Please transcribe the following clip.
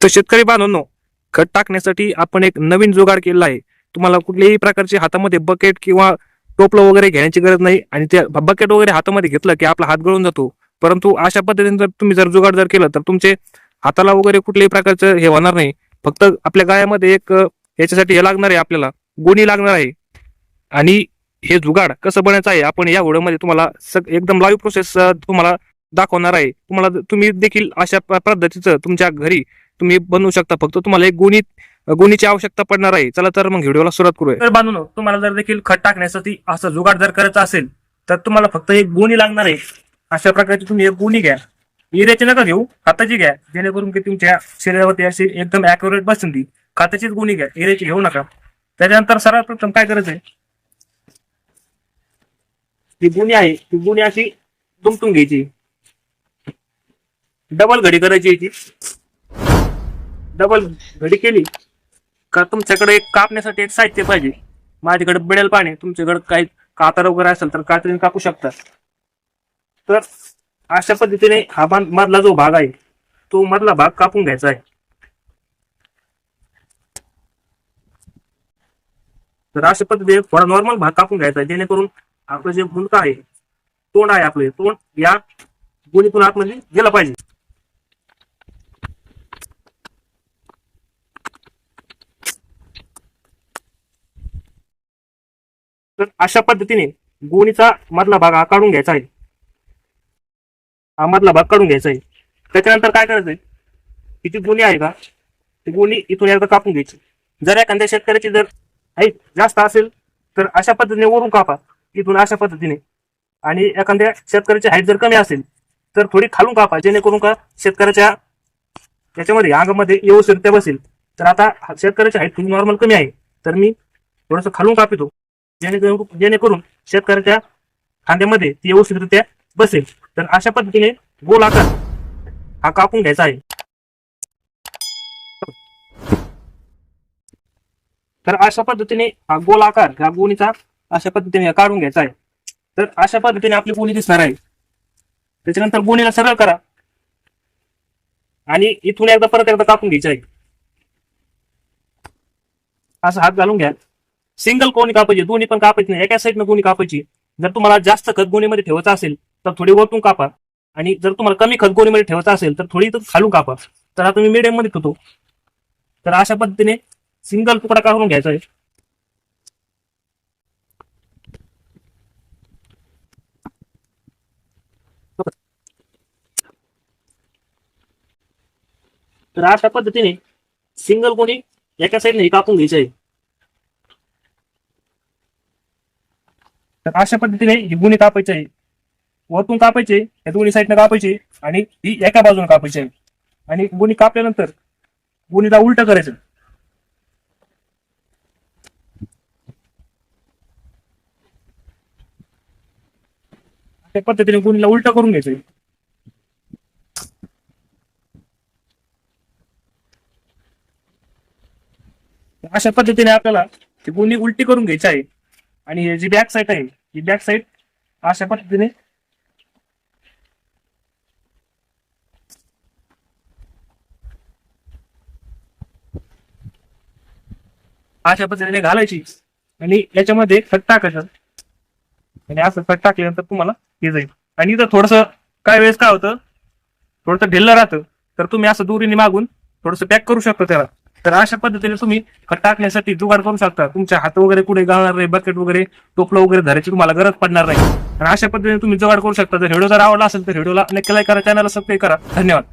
तर शेतकरी बांधवांनो खत टाकण्यासाठी आपण एक नवीन जुगाड केलेला आहे. तुम्हाला कुठल्याही प्रकारचे हातामध्ये बकेट किंवा टोपलं वगैरे घेण्याची गरज नाही आणि त्या बकेट वगैरे हातामध्ये घेतलं की आपला हात गळून जातो. परंतु अशा पद्धतीने जर तुम्ही जर जुगाड जर केलं तर तुमचे हाताला वगैरे कुठल्याही प्रकारचं हे होणार नाही. फक्त आपल्या गायामध्ये एक याच्यासाठी हे लागणार आहे आपल्याला गोणी लागणार आहे. आणि हे जुगाड कसं बनायचं आहे आपण या व्हिडिओमध्ये तुम्हाला सग एकदम लाईव्ह प्रोसेस तुम्हाला दाखवणार आहे. तुम्हाला तुम्ही देखील अशा पद्धतीचं तुमच्या घरी तुम्ही बनवू शकता. फक्त तुम्हाला एक गुणित गुणीची आवश्यकता पडणार आहे. चला तर मग व्हिडिओला सुरुवात करूया. तर बांधून हो, तुम्हाला जर देखील खत टाकण्यासाठी असं जुगाड जर करायचा असेल तर तुम्हाला फक्त एक गोणी लागणार आहे. अशा प्रकारची तुम्ही एक गोणी घ्या. हिऱ्याची नका घेऊ खताची घ्या. जेणेकरून की तुमच्या शरीरावरती अशी एकदम अॅक्युरेट बसून ती खाताचीच गोणी घ्या हिऱ्याची घेऊ नका. त्याच्यानंतर सर्वात प्रथम काय करायचंय? ती गुणी आहे ती गुणी अशी दुमटून घ्यायची. डबल घडी करायची याची. डबल घडी केली का तुमच्याकडे एक कापण्यासाठी एक साहित्य पाहिजे. माझ्याकडे बिडेल पाणी तुमच्याकडे काही कातर वगैरे असेल तर कात्रीने कापू शकता. तर अशा पद्धतीने हा मधला जो भाग आहे तो मधला भाग कापून घ्यायचा आहे. तर अशा पद्धतीने थोडा नॉर्मल भाग कापून घ्यायचा आहे. जेणेकरून आपलं जे मुंडका आहे तोंड आहे आपलं तोंड या गुणीतून आतमध्ये गेलं पाहिजे. तर अशा पद्धतीने गोणीचा मधला भाग हा काढून घ्यायचा आहे. हा मधला भाग काढून घ्यायचा आहे. त्याच्यानंतर काय करायचंय? ही जी गोणी आहे का ती गोणी इथून एकदा कापून घ्यायची. जर एखाद्या शेतकऱ्याची जर हाईट जास्त असेल तर अशा पद्धतीने वरून कापा. इथून अशा पद्धतीने. आणि एखाद्या शेतकऱ्याची हाईट जर कमी असेल तर थोडी खालून कापा. जेणेकरून का शेतकऱ्याच्या त्याच्यामध्ये अंगामध्ये व्यवस्थितरित्या बसेल. तर आता शेतकऱ्याची हाईट थोडी नॉर्मल कमी आहे. तर मी थोडस खालून कापितो. जेणेकरून जेणेकरून शेतकऱ्याच्या खांद्यामध्ये ती व्यवस्थितरित्या बसेल. तर अशा पद्धतीने गोल आकार हा कापून घ्यायचा आहे. तर अशा पद्धतीने हा गोल आकार ह्या गोणीचा अशा पद्धतीने काढून घ्यायचा आहे. तर अशा पद्धतीने आपली गोणी दिसणार आहे. त्याच्यानंतर गोणीला सरळ करा. आणि इथून एकदा परत एकदा कापून घ्यायचं आहे. असा हात घालून घ्या. सिंगल कोणी कापायची दोन्ही पण कापायची नाही. एका साईडनं कोणी कापायची. जर तुम्हाला जास्त खतगोणीमध्ये ठेवायचं असेल तर थोडी वरतून कापा. आणि जर तुम्हाला कमी खतगोणीमध्ये ठेवायचं असेल तर थोडी खालून कापा. तर आता मी मीडियममध्ये ठेवतो. तर अशा पद्धतीने सिंगल तुकडा काढून घ्यायचा आहे. तर अशा पद्धतीने सिंगल कोणी एका साईडने कापून घ्यायचं आहे. तर अशा पद्धतीने ही गुणी कापायची. आहे वरतून कापायचे या दोन्ही साईडनं कापायची आणि ही एका बाजूने कापायची. आहे आणि गुणी कापल्यानंतर गुणीला उलट करायचं. त्या पद्धतीने गुणीला उलट करून घ्यायचं. अशा पद्धतीने आपल्याला ती गुणी उलटी करून घ्यायची आहे. आणि हे जी बॅक साईड आहे ही बॅक साईड अशा पद्धतीने अशा पद्धतीने घालायची. आणि याच्यामध्ये खत टाकायचं. आणि असं खत टाकल्यानंतर तुम्हाला हे जाईल. आणि इथं थोडस काय वेळेस काय होतं? थोडस ढिल्लं राहतं. तर तुम्ही असं दुरीने मागून थोडस पॅक करू शकता त्याला. तर अशा पद्धतीने तुम्ही टाकण्यासाठी जुगाड करू शकता. तुमच्या हात वगैरे कुठे गाळणार नाही बकेट वगैरे टोपलं वगैरे धरायची तुम्हाला गरज पडणार नाही. आणि अशा पद्धतीने तुम्ही जुगाड करू शकता. जर व्हिडिओ जर आवडला असेल तर व्हिडिओला नक्की लाईक करा चॅनलला सबस्क्राईब करा. धन्यवाद.